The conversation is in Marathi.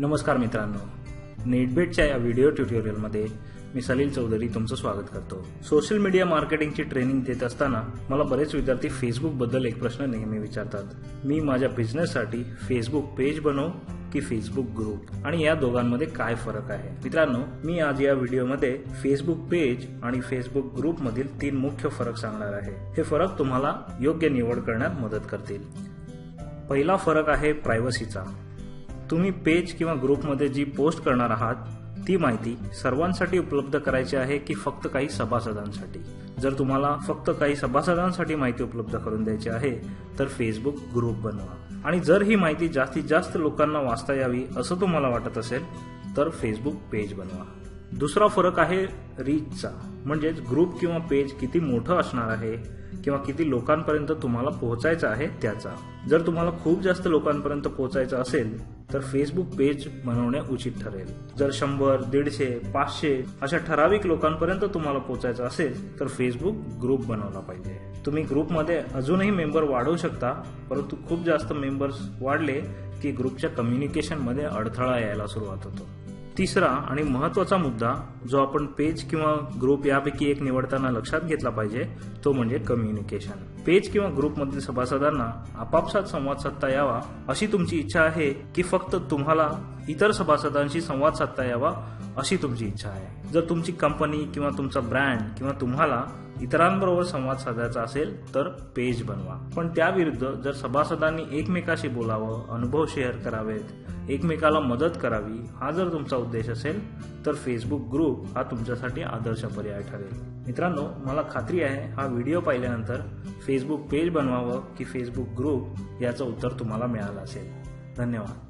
नमस्कार मित्रांनो. नेटबेटच्या या व्हिडिओ ट्युटोरियलमध्ये मी सलील चौधरी तुमचं स्वागत करतो. सोशल मीडिया मार्केटिंगची ट्रेनिंग देत असताना मला बरेच विद्यार्थी फेसबुकबद्दल एक प्रश्न नेहमी विचारतात. मी माझ्या बिझनेससाठी फेसबुक पेज बनवू की फेसबुक ग्रुप आणि या दोघांमध्ये काय फरक आहे? मित्रांनो मी आज या व्हिडिओमध्ये फेसबुक पेज आणि फेसबुक ग्रुप मधील तीन मुख्य फरक सांगणार आहे. हे फरक तुम्हाला योग्य निवड करण्यात मदत करतील. पहिला फरक आहे प्रायव्हसीचा तुम्ही पेज किंवा ग्रुपमध्ये जी पोस्ट करणार आहात ती माहिती सर्वांसाठी उपलब्ध करायची आहे की फक्त काही सभासदांसाठी? जर तुम्हाला फक्त काही सभासदांसाठी माहिती उपलब्ध करून द्यायची आहे तर फेसबुक ग्रुप बनवा. आणि जर ही माहिती जास्तीत जास्त लोकांना वाचता यावी असं तुम्हाला वाटत असेल तर फेसबुक पेज बनवा. दुसरा फरक आहे रीचचा म्हणजेच ग्रुप किंवा पेज किती मोठं असणार आहे किंवा किती लोकांपर्यंत तुम्हाला पोहोचायचं आहे त्याचा. जर तुम्हाला खूप जास्त लोकांपर्यंत पोहोचायचं असेल तर फेसबुक पेज बनवणे उचित ठरेल. जर शंभर दीडशे पाचशे अशा ठराविक लोकांपर्यंत तुम्हाला पोहोचायचं असेल तर फेसबुक ग्रुप बनवला पाहिजे. तुम्ही ग्रुपमध्ये अजूनही मेंबर वाढवू शकता परंतु खूप जास्त मेंबर्स वाढले की ग्रुपच्या कम्युनिकेशनमध्ये अडथळा यायला सुरुवात होतो. तिसरा आणि महत्त्वाचा मुद्दा जो आपण पेज किंवा ग्रुप यापैकी एक निवडताना लक्षात घेतला पाहिजे तो म्हणजे कम्युनिकेशन पेज किंवा ग्रुपमधील सभासदांना आपापसात संवाद साधता यावा अशी तुमची इच्छा आहे की फक्त तुम्हाला इतर सभासदांशी संवाद साधता यावा? अशी तुमची इच्छा आहे. जर तुमची कंपनी किंवा तुमचा ब्रँड किंवा तुम्हाला इतरांबरोबर संवाद साधायचा असेल तर पेज बनवा. पण त्याविरुद्ध जर सभासदांनी एकमेकाशी बोलावं अनुभव शेअर करावेत एकमेकाला मदत करावी हा जर तुमचा उद्देश असेल तर फेसबुक ग्रुप हा तुमच्यासाठी आदर्श पर्याय ठरेल. मित्रांनो मला खात्री आहे हा व्हिडिओ पाहिल्यानंतर फेसबुक पेज बनवावं की फेसबुक ग्रुप याचं उत्तर तुम्हाला मिळालं असेल. धन्यवाद.